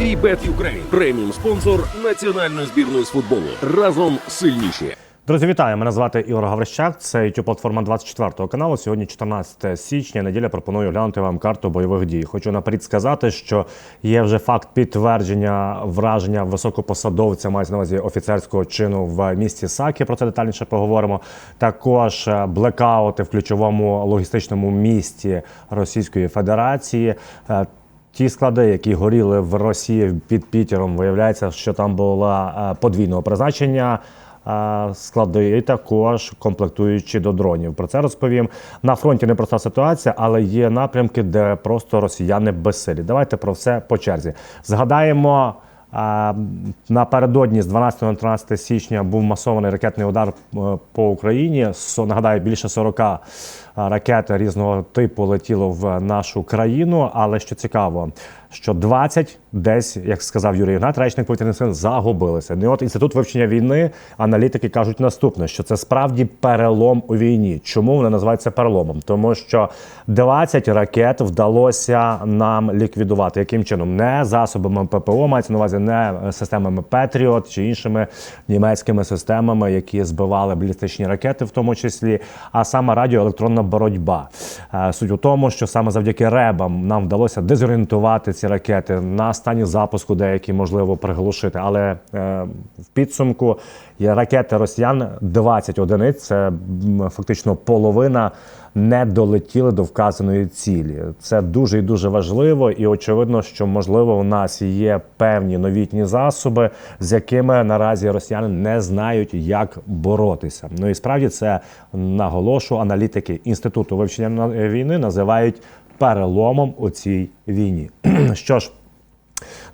Bet Ukraine – преміум спонсор національної збірної з футболу. Разом сильніші. Друзі, вітаю! Мене звати Ігор Гаврищак. Це youtube платформа 24 каналу. Сьогодні 14 січня. Неділя пропоную глянути вам карту бойових дій. Хочу наперед сказати, що є вже факт підтвердження враження високопосадовця, мається на увазі офіцерського чину в місті Сакі. Про це детальніше поговоримо. Також е, блекаути в ключовому логістичному місті Російської Федерації. Ті склади, які горіли в Росії під Пітером, виявляється, що там було е, подвійного призначення. е, Склади і також комплектуючі до дронів. Про це розповім на фронті. Непроста ситуація, але є напрямки, де просто росіяни безсилі. Давайте про все по черзі. Згадаємо. Напередодні з 12 на 13 січня був масований ракетний удар е, по Україні. Нагадаю, більше 40 ракет різного типу летіло в нашу країну. Але що цікаво, що 20 десь, як сказав Юрій Ігнат, речник повітряних сил загубилися. Ну, і от інститут вивчення війни, аналітики кажуть наступне: що це справді перелом у війні. Чому вони називаються переломом? Тому що 20 ракет вдалося нам ліквідувати. Яким чином? Не засобами ППО, мається на увазі не системами Петріот чи іншими німецькими системами, які збивали балістичні ракети, в тому числі, а саме радіоелектронна боротьба. Е, Суть у тому, що саме завдяки ребам нам вдалося дезорієнтувати ці ракети на стані запуску, деякі можливо приглушити. Але е, в підсумку є ракети росіян 20 одиниць. Це фактично половина не долетіли до вказаної цілі. Це дуже і дуже важливо, і очевидно, що можливо у нас є певні новітні засоби, з якими наразі росіяни не знають, як боротися. Ну і справді це наголошу аналітики інституту вивчення війни називають переломом у цій війні. Що ж.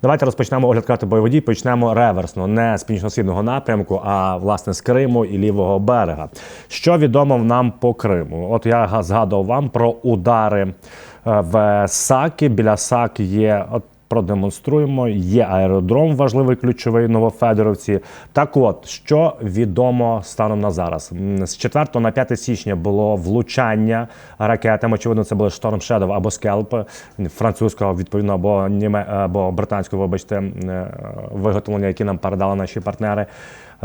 Давайте розпочнемо огляд карти бойових дій. Почнемо реверсно, не з північно-східного напрямку, а власне з Криму і лівого берега. Що відомо нам по Криму? От я га- згадував вам про удари е, в Сакі. Біля Саки є. От Продемонструємо, є аеродром важливий ключовий Новофедоровці. Так от, що відомо станом на зараз. З 4 на 5 січня було влучання ракетами. Очевидно, це були Storm Shadow або Скелп французького, відповідно, або німе або британського, вибачте, е, виготовлення, які нам передали наші партнери.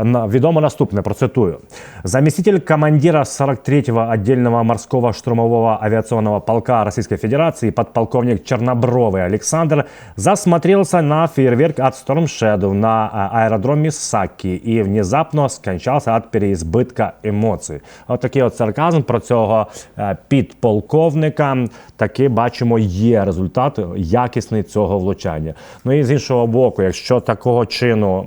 Відомо наступне, процитую. Заместитель командира 43-го отдельного морского штурмового авиационного полка Российской Федерации, подполковник Чернобровый Александр, засмотрелся на фейерверк от Storm Shadow на а, аеродроме Саки и внезапно скончався від переізбитка емоцій. От такий от сарказм про цього підполковника. Таки бачимо, є результат якісний цього влучання. Ну і з іншого боку, якщо такого чину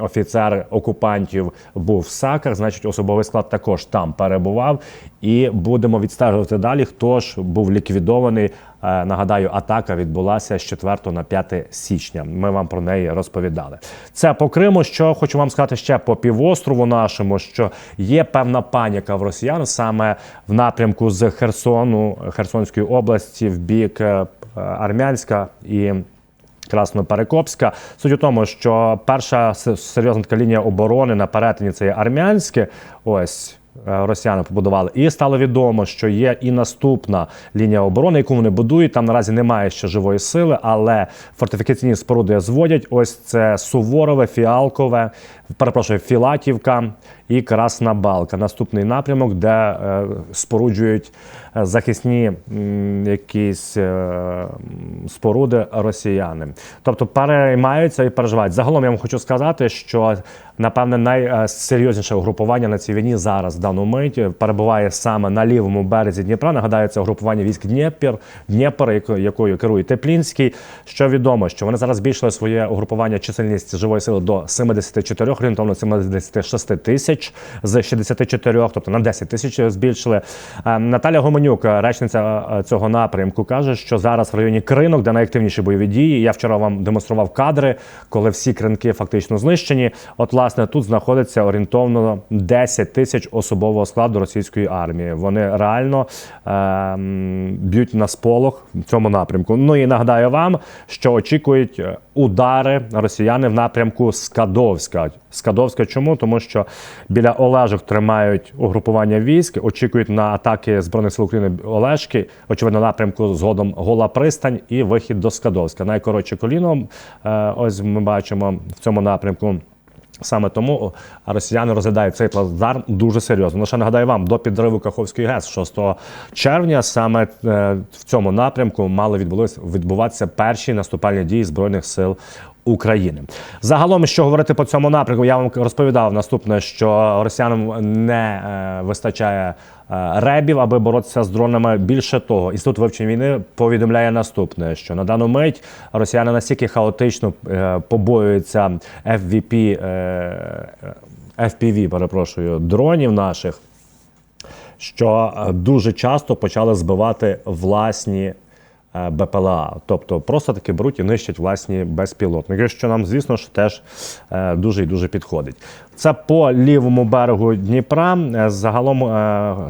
офіцер окупантів був в Саках, значить особовий склад також там перебував. І будемо відстежувати далі, хто ж був ліквідований. Е, Нагадаю, атака відбулася з 4 на 5 січня. Ми вам про неї розповідали. Це по Криму. Що хочу вам сказати ще по півострову нашому, що є певна паніка в росіян саме в напрямку з Херсону, Херсонської області, в бік е, Армянська і. Красноперекопська. Суть у тому, що перша серйозна така лінія оборони на перетині це є армянське. Ось. Е, Росіяни побудували, і стало відомо, що є і наступна лінія оборони, яку вони будують. Там наразі немає ще живої сили, але фортифікаційні споруди зводять. Ось це Суворове, Фіалкове, перепрошую, Філатівка і Красна Балка. Наступний напрямок, де е, споруджують е, захисні якісь споруди росіяни. Тобто переймаються і переживають. Загалом я вам хочу сказати, що напевне найсерйозніше угрупування на цій війні зараз в дану мить перебуває саме на лівому березі Дніпра. Нагадаю, це угрупування військ Дніпр, Дніпр, якою керує Теплінський. Що відомо, що вони зараз збільшили своє угрупування чисельність живої сили до 74, орієнтовно 76 тисяч з 64, тобто на 10 тисяч збільшили. Е, Наталя Гоменюк, речниця е, цього напрямку, каже, що зараз в районі кринок, де найактивніші бойові дії. Я вчора вам демонстрував кадри, коли всі кринки фактично знищені. От, власне, власне тут знаходиться орієнтовно 10 тисяч особового складу російської армії. Вони реально е, б'ють на сполох в цьому напрямку. Ну і нагадаю вам, що очікують е, удари росіяни в напрямку Скадовська. Скадовська чому? Тому що біля Олежок тримають угрупування військ, очікують на атаки збройних сил України Олешки, очевидно, напрямку згодом Гола Пристань і вихід до Скадовська. Найкоротше коліно. е, Ось ми бачимо в цьому напрямку. Саме тому росіяни розглядають цей плацдарм дуже серйозно. Лише нагадаю вам, до підриву Каховської ГЕС 6 червня саме е, в цьому напрямку мали відбулися відбуватися перші наступальні дії збройних сил. України загалом, що говорити по цьому напрямку, я вам розповідав наступне, що росіянам не е, вистачає е, ребів, аби боротися з дронами. Більше того, інститут вивчення війни повідомляє наступне: що на дану мить росіяни настільки хаотично е, побоюються FVP, FPV, перепрошую, дронів наших, що дуже часто почали збивати власні. Е, БПЛА, тобто просто таки беруть і нищать власні безпілотники, що нам, звісно ж, теж е, дуже і дуже підходить. Це по лівому берегу Дніпра. Е, Загалом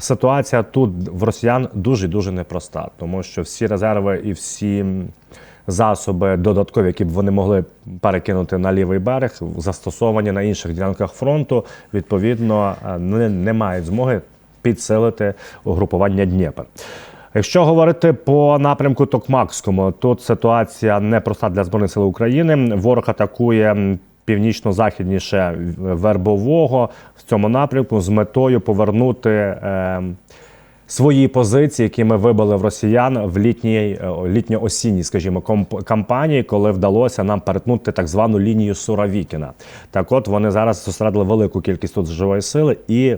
ситуація тут в росіян дуже дуже непроста, тому що всі резерви і всі засоби додаткові, які б вони могли перекинути на лівий берег, застосовані на інших ділянках фронту, відповідно не, не мають змоги підсилити угрупування Дніпр. Якщо говорити по напрямку Токмакському, тут ситуація непроста для збройних сил України. Ворог атакує північно-західніше вербового в цьому напрямку з метою повернути. Е, свої позиції, які ми вибили в росіян в літній е, літньо-осінній, скажімо, кампанії, коли вдалося нам перетнути так звану лінію Суровікіна. Так, от вони зараз зосередили велику кількість тут живої сили і.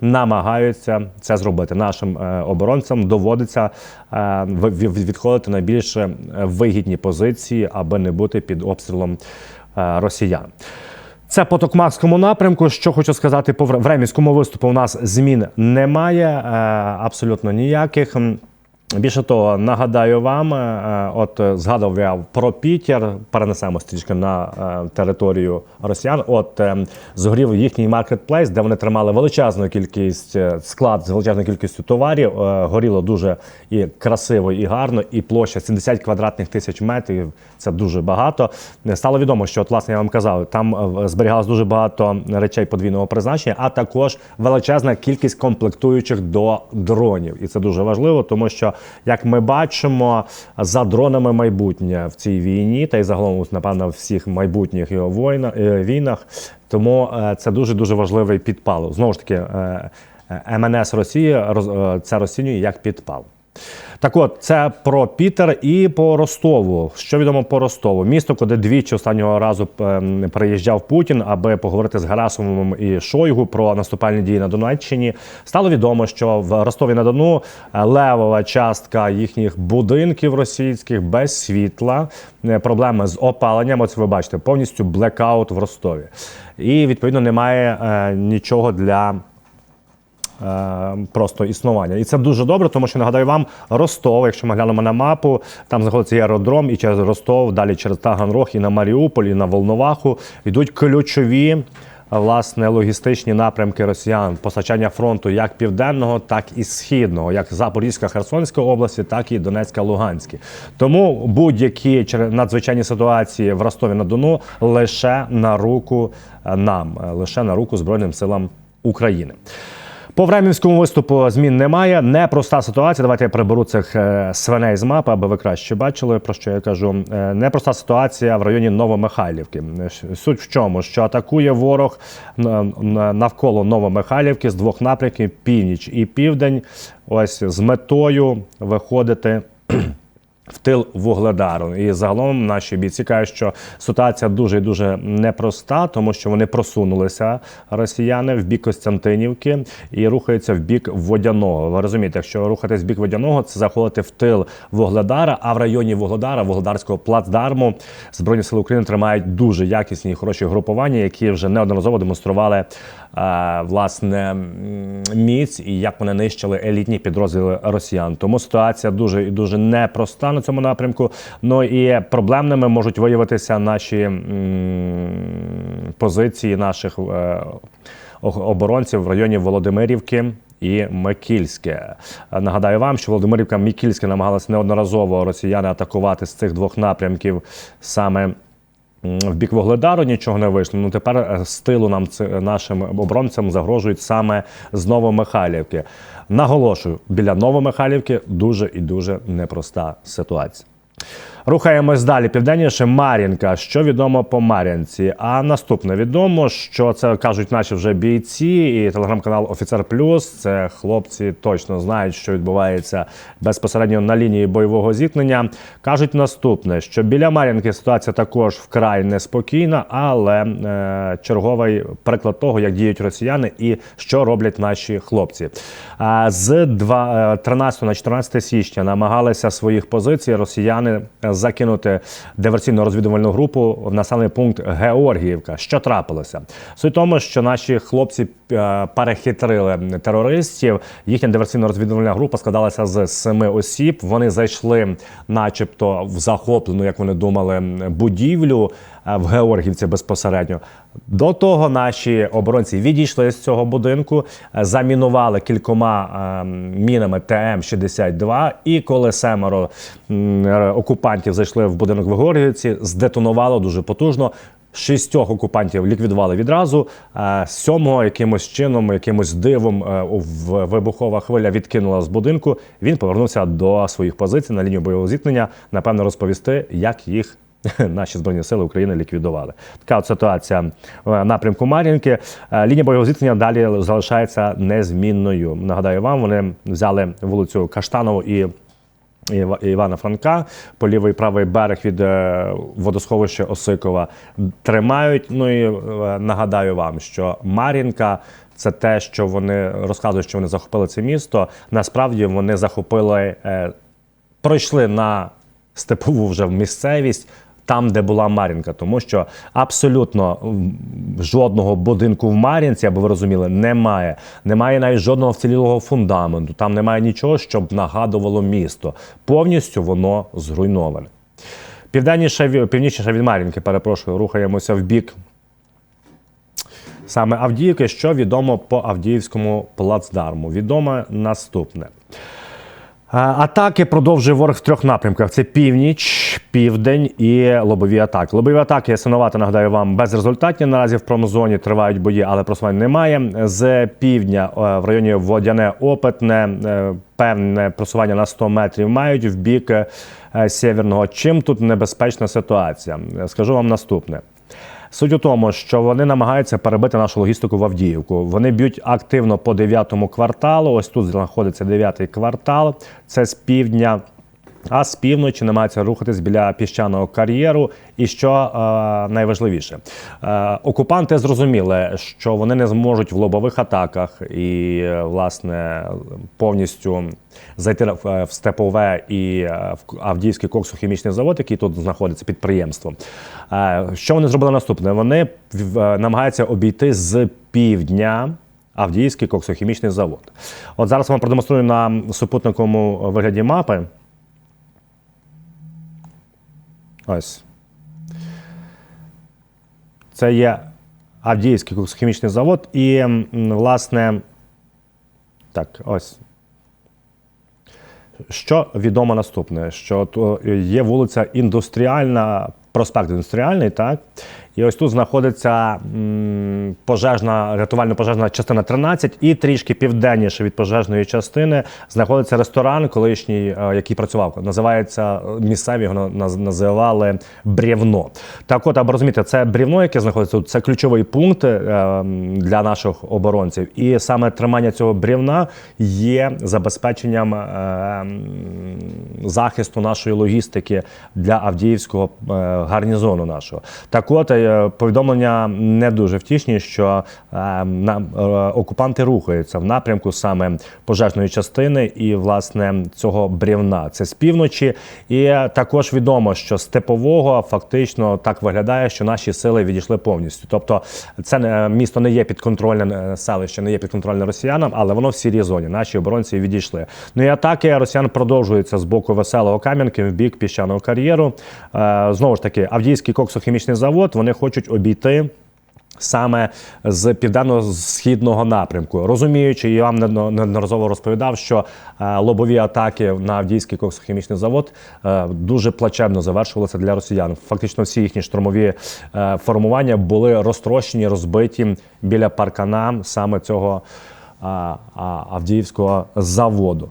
Намагаються це зробити нашим е, оборонцям. Доводиться е, відходити на більш е, вигідні позиції, аби не бути під обстрілом росіян. Це по Токмакському напрямку. Що хочу сказати по Вре- Времівському виступу. У нас змін немає абсолютно ніяких. Більше того, нагадаю вам, е, от е, згадував я про Пітер, перенесемо трішки на е, територію росіян. От згорів їхній маркетплейс, де вони тримали величезну кількість склад з величезною кількістю товарів. Горіло дуже і красиво, і гарно, і площа 70 квадратних тисяч метрів. Це дуже багато. Стало відомо, що от, власне я вам казав, там зберігалось дуже багато речей подвійного призначення, а також величезна кількість комплектуючих до дронів. І це дуже важливо, тому що, як ми бачимо, за дронами майбутнє в цій війні, та й загалом, напевно, в всіх майбутніх його е, війнах. Тому е, це дуже дуже важливий підпал. Знову ж таки, е, МНС Росії це розцінює як підпал. Так от, це про Пітер і по Ростову. Що відомо по Ростову? Місто, куди двічі останнього разу ем, приїжджав Путін, аби поговорити з Герасимовим і Шойгу про наступальні дії на Донеччині. Стало відомо, що в Ростові на Дону е, левова частка їхніх будинків російських без світла, е, проблеми з опаленням. Ось ви бачите, повністю блекаут в Ростові. І відповідно немає е, нічого для просто існування. І це дуже добре, тому що нагадаю вам, Ростов, якщо ми глянемо на мапу, там знаходиться аеродром, і через Ростов, далі через Таганрог, і на Маріуполь, і на Волноваху йдуть ключові. Власне, логістичні напрямки росіян, постачання фронту як південного, так і східного, як Запорізька, Херсонська області, так і Донецька, Луганські. Тому будь-які надзвичайні ситуації в Ростові на Дону лише на руку е, нам, е, лише на руку Збройним силам України. По Времівському виступу змін немає. Непроста ситуація. Давайте я приберу цих е, свиней з мапи, аби ви краще бачили, про що я кажу. Е, Непроста ситуація в районі Новомихайлівки. Е, Суть в чому, що атакує ворог на- на- навколо Новомихайлівки з двох напрямків північ і південь. Ось з метою виходити. В тил вугледару. І загалом наші бійці кажуть, що ситуація дуже і дуже непроста, тому що вони просунулися росіяни в бік Костянтинівки і рухаються в бік водяного. Ви розумієте, якщо рухатись в бік водяного, це заходити в тил вугледара. А в районі вугледара, вугледарського плацдарму, збройні сили України тримають дуже якісні і хороші групування, які вже неодноразово демонстрували власне міць і як вони нищили елітні підрозділи росіян. Тому ситуація дуже і дуже непроста на цьому напрямку. Ну і проблемними можуть виявитися наші позиції наших е, оборонців в районі Володимирівки. І Микільське. Нагадаю вам, що Володимирівка Микільське намагалися неодноразово росіяни атакувати з цих двох напрямків саме в бік Вогледару нічого не вийшло. Ну тепер стилу з тилу нам це нашим оборонцям загрожують саме з Новомихайлівки. Наголошую, біля Новомихайлівки дуже і дуже непроста ситуація. Рухаємось далі. Південніше Мар'їнка. Що відомо по Мар'їнці? А наступне відомо, що це кажуть наші вже бійці, і телеграм-канал Офіцер Плюс. Це хлопці точно знають, що відбувається безпосередньо на лінії бойового зіткнення. кажуть наступне: що біля Мар'їнки ситуація також вкрай неспокійна, але е, черговий приклад того, як діють росіяни і що роблять наші хлопці. З два- е, 13 на 14 січня намагалися своїх позицій росіяни закинути диверсійно-розвідувальну групу в населений пункт Георгіївка. Що трапилося? Суть тому, що наші хлопці е, перехитрили терористів. Їхня диверсійно-розвідувальна група складалася з семи осіб. Вони зайшли, начебто, в захоплену, як вони думали, будівлю е, в Георгівці безпосередньо. До того наші оборонці відійшли з цього будинку, е, замінували кількома е, мінами ТМ-62, і коли семеро е, окупантів зайшли в будинок в Георгіївці, здетонувало дуже потужно. Шістьох окупантів ліквідували відразу. Сьомого якимось чином, якимось дивом вибухова хвиля відкинула з будинку. Він повернувся до своїх позицій на лінію бойового зіткнення. Напевно, розповісти, як їх наші збройні сили України ліквідували. Така от ситуація в напрямку Мар'їнки. Е, Лінія бойового зіткнення далі залишається незмінною. Нагадаю вам, вони взяли вулицю Каштанову і. Івана Франка по лівий правий берег від е, водосховища Осикова тримають. Ну і е, нагадаю вам, що Мар'їнка це те, що вони розказують, що вони захопили це місто. Насправді вони захопили, е, пройшли на степову вже місцевість. Там, де була Мар'їнка, тому що абсолютно жодного будинку в Мар'їнці, аби ви розуміли, немає. Немає навіть жодного вцілілого фундаменту. Там немає нічого, щоб нагадувало місто. Повністю воно зруйноване. Південніше, північніше від Мар'їнки, перепрошую, рухаємося в бік саме Авдіївки. Що відомо по Авдіївському плацдарму? Відомо наступне. Атаки продовжує ворог в трьох напрямках: це північ, південь і лобові атаки. Лобові атаки, синувати, нагадаю вам, безрезультатні. Наразі в промзоні тривають бої, але просувань немає. З півдня е, в районі Водяне Опитне е, певне просування на 100 метрів мають в бік е, сєвєрного. Чим тут небезпечна ситуація? Скажу вам наступне. Суть у тому, що вони намагаються перебити нашу логістику в Авдіївку. Вони б'ють активно по дев'ятому кварталу. Ось тут знаходиться дев'ятий квартал. Це з півдня. А з півночі намагаються рухатись біля піщаного кар'єру. І що е, найважливіше, е, окупанти зрозуміли, що вони не зможуть в лобових атаках і, е, власне, повністю зайти в в степове і е, в Авдіївський коксохімічний завод, який тут знаходиться підприємство. Е, Що вони зробили наступне? Вони е, намагаються обійти з півдня. Авдіївський коксохімічний завод. От зараз вам продемонструю на супутниковому вигляді мапи. Ось. Це є Авдіївський коксохімічний завод. І, власне, так, ось. Що відомо наступне? Що то є вулиця Індустріальна, проспект Індустріальний, так? І ось тут знаходиться пожежна, рятувально-пожежна частина 13, і трішки південніше від пожежної частини знаходиться ресторан, колишній, е, який працював. Називається е, місцеві його на- називали брівно. Так, от, аби розуміти, це брівно, яке знаходиться тут, це ключовий пункт е, для наших оборонців. І саме тримання цього брівна є забезпеченням захисту нашої логістики для Авдіївського гарнізону нашого. Так от, повідомлення не дуже втішні, що е, е, окупанти рухаються в напрямку саме пожежної частини і власне цього брівна. Це з півночі. І також відомо, що з тепового фактично так виглядає, що наші сили відійшли повністю. Тобто, це місто не є підконтрольне селище, не є підконтрольне росіянам, але воно в сірій зоні. Наші оборонці відійшли. Ну і атаки росіян продовжуються з боку веселого Кам'янки в бік піщаного кар'єру. Е, Знову ж таки, Авдіївський коксохімічний завод вони хочуть обійти. Саме з південно-східного напрямку, розуміючи, я вам не- неодноразово розповідав, що е, лобові атаки на Авдіївський коксохімічний завод е, дуже плачевно завершувалися для росіян. Фактично, всі їхні штурмові е, формування були розтрощені, розбиті біля паркана саме цього Авдіївського заводу.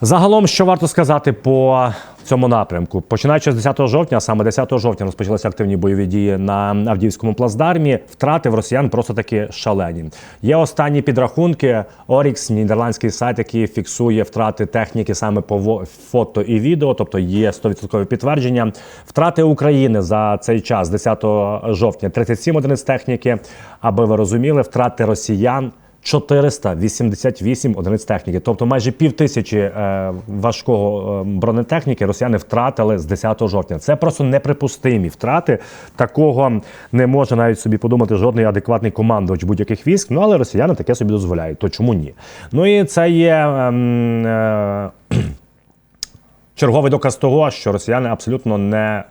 Загалом, що варто сказати по цьому напрямку? Починаючи з 10 жовтня, саме 10 жовтня розпочалися активні бойові дії на Авдіївському плацдармі. Втрати в росіян просто таки шалені. Є останні підрахунки. Орікс, нідерландський сайт, який фіксує втрати техніки саме по фото і відео, тобто є 100% підтвердження. Втрати України за цей час, 10 жовтня, 37 одиниць техніки. Аби ви розуміли, втрати росіян. 488 одиниць техніки, тобто майже пів тисячі е, важкого е, бронетехніки росіяни втратили з 10 жовтня. Це просто неприпустимі втрати. Такого не може навіть собі подумати жодний адекватний командувач будь-яких військ. Ну але росіяни таке собі дозволяють. То чому ні? Ну і це є. ем, е, черговий доказ того, що росіяни абсолютно не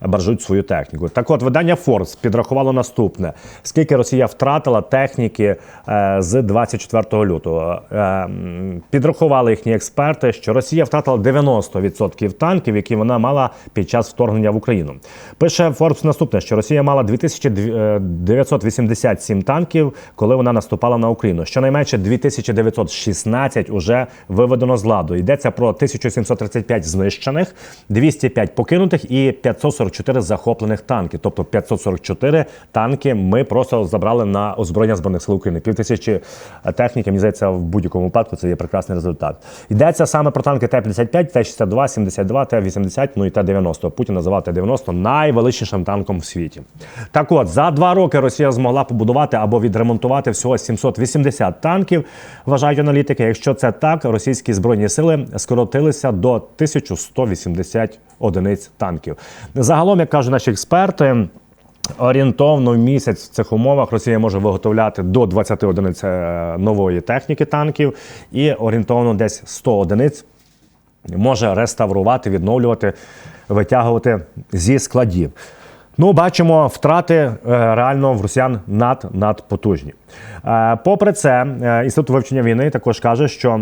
баржуть свою техніку. Так от, видання Forbes підрахувало наступне: скільки Росія втратила техніки е, з 24 лютого. Е, підрахували їхні експерти, що Росія втратила 90% танків, які вона мала під час вторгнення в Україну. Пише Forbes наступне, що Росія мала 2987 танків, коли вона наступала на Україну. Щонайменше 2916 уже виведено з ладу. Йдеться про 1735 знищених, 205 покинутих і 544 захоплених танків. Тобто 544 танки ми просто забрали на озброєння збройних сил України. Півтисячі техніки, мені здається, в будь-якому випадку це є прекрасний результат. Йдеться саме про танки Т-55, Т-62, 72, Т-80, ну і Т-90. Путін називав Т-90 найвеличнішим танком в світі. Так от, за два роки Росія змогла побудувати або відремонтувати всього 780 танків, вважають аналітики. Якщо це так, російські збройні сили скоротилися до 1180 одиниць танків. Загалом, як кажуть наші експерти, Орієнтовно в місяць в цих умовах Росія може виготовляти до 20 одиниць е, нової техніки танків і орієнтовно десь 100 одиниць може реставрувати, відновлювати, витягувати зі складів. Ну, бачимо, втрати е, реально в росіян над, надпотужні. Е, попри це, інститут вивчення війни також каже, що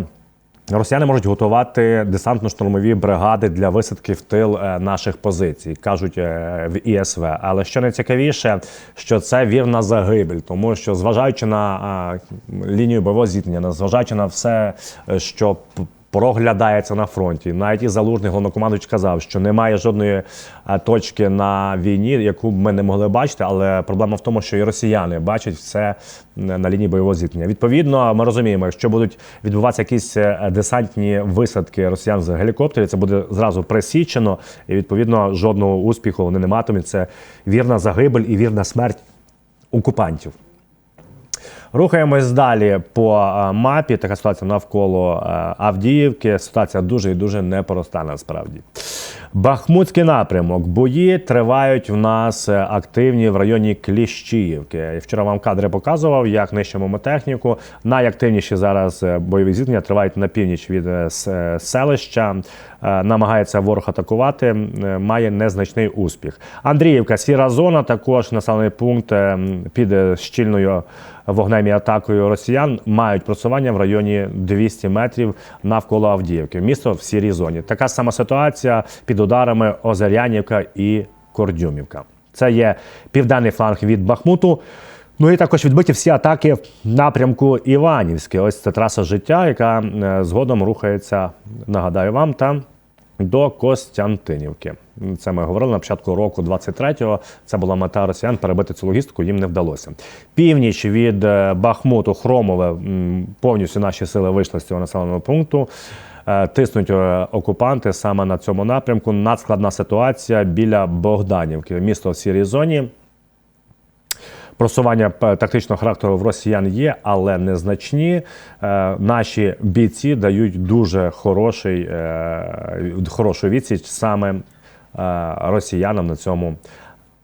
Росіяни можуть готувати десантно-штурмові бригади для висадки в тил е, наших позицій, кажуть е, в ІСВ. Але що найцікавіше, що це вірна загибель, тому що зважаючи на лінію бойового зіткнення, зважаючи на все, е, що проглядається на фронті. Навіть і залужний головнокомандуючий казав, що немає жодної е, точки на війні, яку б ми не могли бачити. Але проблема в тому, що і росіяни бачать все на лінії бойового зіткнення. Відповідно, ми розуміємо, якщо будуть відбуватися якісь е, десантні висадки росіян з гелікоптерів, це буде зразу пресічено, і відповідно жодного успіху вони не матимуть. Це вірна загибель і вірна смерть окупантів. Рухаємось далі по е, мапі. Така ситуація навколо е, Авдіївки. Ситуація дуже і дуже непроста насправді. Бахмутський напрямок. Бої тривають в нас е, активні в районі Кліщіївки. Вчора вам кадри показував, як нищимо ми техніку. Найактивніші зараз е, бойові зіткнення тривають на північ від е, селища. Намагається ворог атакувати, має незначний успіх. Андріївка, сіра зона, також населений пункт під щільною вогнем і атакою росіян мають просування в районі 200 метрів навколо Авдіївки. Місто в сірій зоні. Така сама ситуація під ударами Озерянівка і Кордюмівка. Це є південний фланг від Бахмуту. Ну і також відбиті всі атаки в напрямку Іванівське. Ось це траса життя, яка е, згодом рухається, нагадаю вам, там до Костянтинівки. Це ми говорили на початку року 23-го. Це була мета росіян перебити цю логістику, їм не вдалося. Північ від е, Бахмуту, Хромове, повністю наші сили вийшли з цього населеного пункту. Е, Тиснуть е, окупанти саме на цьому напрямку. Надскладна ситуація біля Богданівки. Місто в сірій зоні. Просування тактичного характеру в росіян є, але незначні. Е, Наші бійці дають дуже хороший, е, хорошу відсіч саме е, росіянам на цьому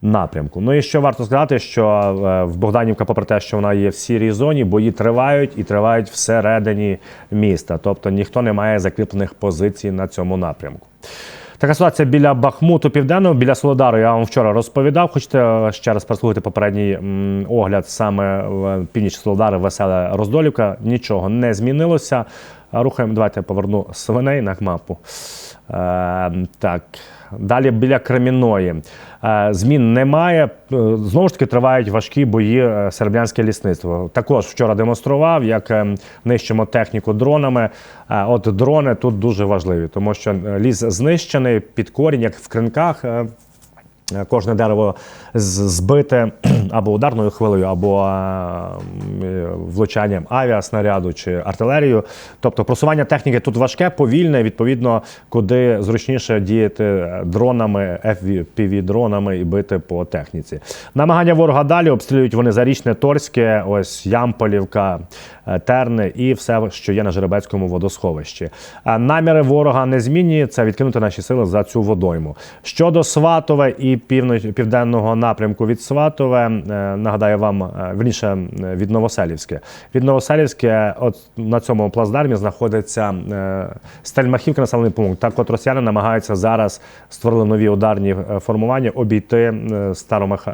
напрямку. Ну і що варто сказати, що е, в Богданівка, попри те, що вона є в сірій зоні, бої тривають і тривають всередині міста. Тобто ніхто не має закріплених позицій на цьому напрямку. Така ситуація біля Бахмуту Південного, біля Солодару. Я вам вчора розповідав. Хочете е, ще раз прослухати попередній огляд саме північ Солодари, Веселе Роздолівка. Нічого не змінилося. Рухаємо. Давайте я поверну свиней на мапу. Е, так. Далі біля Креміної. Е, Змін немає. Е, Знову ж таки тривають важкі бої серб'янське лісництво. Також вчора демонстрував, як е, нищимо техніку дронами. Е, От дрони тут дуже важливі, тому що е, ліс знищений під корінь, як в кринках. е, Е, Кожне дерево збите або ударною хвилею, або е, влучанням авіаснаряду чи артилерію. Тобто просування техніки тут важке, повільне, відповідно, куди зручніше діяти дронами, FPV-дронами і бити по техніці. Намагання ворога далі обстрілюють вони зарічне Торське, ось Ямполівка, е, Терни і все, що є на Жеребецькому водосховищі. Наміри ворога незмінні це відкинути наші сили за цю водойму. Щодо Сватове і південного напрямку від Сватове, е, нагадаю вам, е, верніше від Новоселівське. Від Новоселівське, от на цьому плацдармі знаходиться е, Стельмахівка, населений пункт. Так, от росіяни намагаються зараз створили нові ударні формування, обійти Старомах,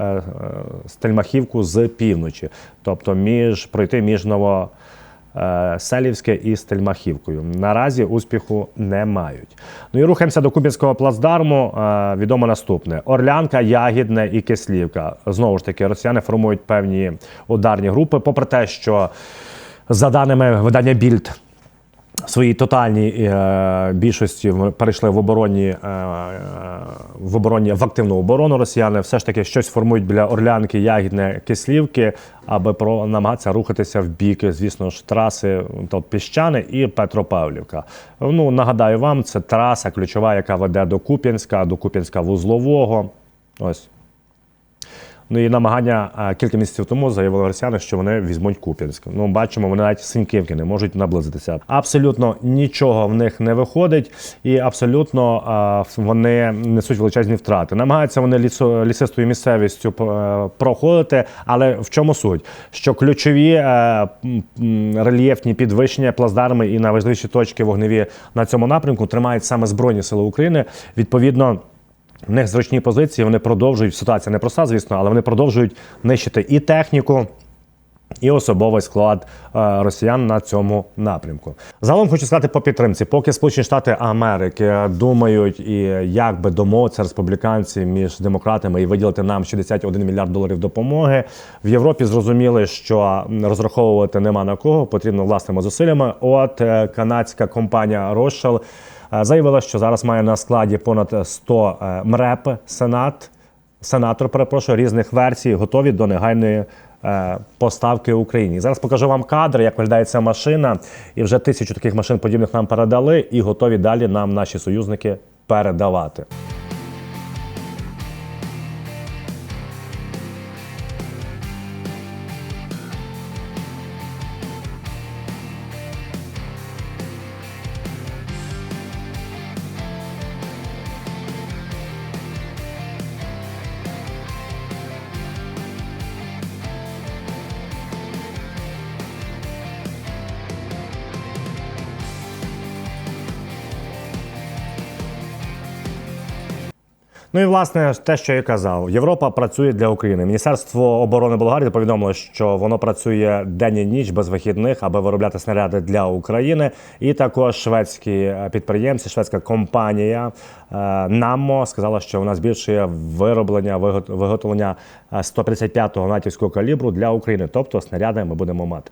Стельмахівку з півночі, тобто між пройти між Ново. Е, Селівське і Стельмахівкою. Наразі успіху не мають. Ну і рухаємося до Купінського плацдарму. Е, Відомо наступне: Орлянка, Ягідне і Кислівка. Знову ж таки, росіяни формують певні ударні групи, попри те, що за даними видання Більд. Своїй тотальній е, більшості перейшли в оборонні е, е, в оборонні в активну оборону росіяни. Все ж таки щось формують біля Орлянки, Ягідне, Кислівки, аби про намагатися рухатися в бік, звісно ж, траси то Піщани і Петропавлівка. Ну нагадаю вам, це траса ключова, яка веде до Куп'янська, до Куп'янська вузлового. Ось Ну і намагання кілька місяців тому заявили росіяни, що вони візьмуть Куп'янськ. Ну, бачимо, вони навіть Синьківки не можуть наблизитися. Абсолютно нічого в них не виходить, і абсолютно вони несуть величезні втрати. Намагаються вони лісистою місцевістю е, проходити. Але в чому суть? Що ключові е, рельєфні підвищення, плацдарми і найважливіші точки вогневі на цьому напрямку тримають саме Збройні Сили України. Відповідно. В них зручні позиції, вони продовжують. Ситуація непроста, звісно, але вони продовжують нищити і техніку, і особовий склад е, росіян на цьому напрямку. Загалом хочу сказати по підтримці, поки Сполучені Штати Америки думають і як би домовитися республіканці між демократами і виділити нам 61 мільярд доларів допомоги. В Європі зрозуміли, що розраховувати нема на кого, потрібно власними зусиллями. От е, канадська компанія Rothschild заявила, що зараз має на складі понад 100 е, МРЕП Сенат сенатор, перепрошую, різних версій, готові до негайної е, поставки Україні. Зараз покажу вам кадр, як виглядає ця машина. І вже тисячу таких машин подібних нам передали, і готові далі нам наші союзники передавати. Ну і власне те, що я казав, Європа працює для України. Міністерство оборони Болгарії повідомило, що воно працює день і ніч без вихідних, аби виробляти снаряди для України. І також шведські е, підприємці, шведська компанія е, Наммо сказала, що вона збільшує вироблення вигот- виготовлення е, 155-го натівського калібру для України. Тобто снаряди ми будемо мати.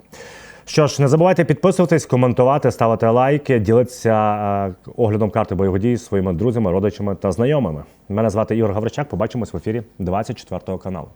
Що ж, не забувайте підписуватись, коментувати, ставити лайки, ділитися е, оглядом карти бойових дій своїми друзями, родичами та знайомими. Мене звати Ігор Гавричак. Побачимось в ефірі 24 каналу.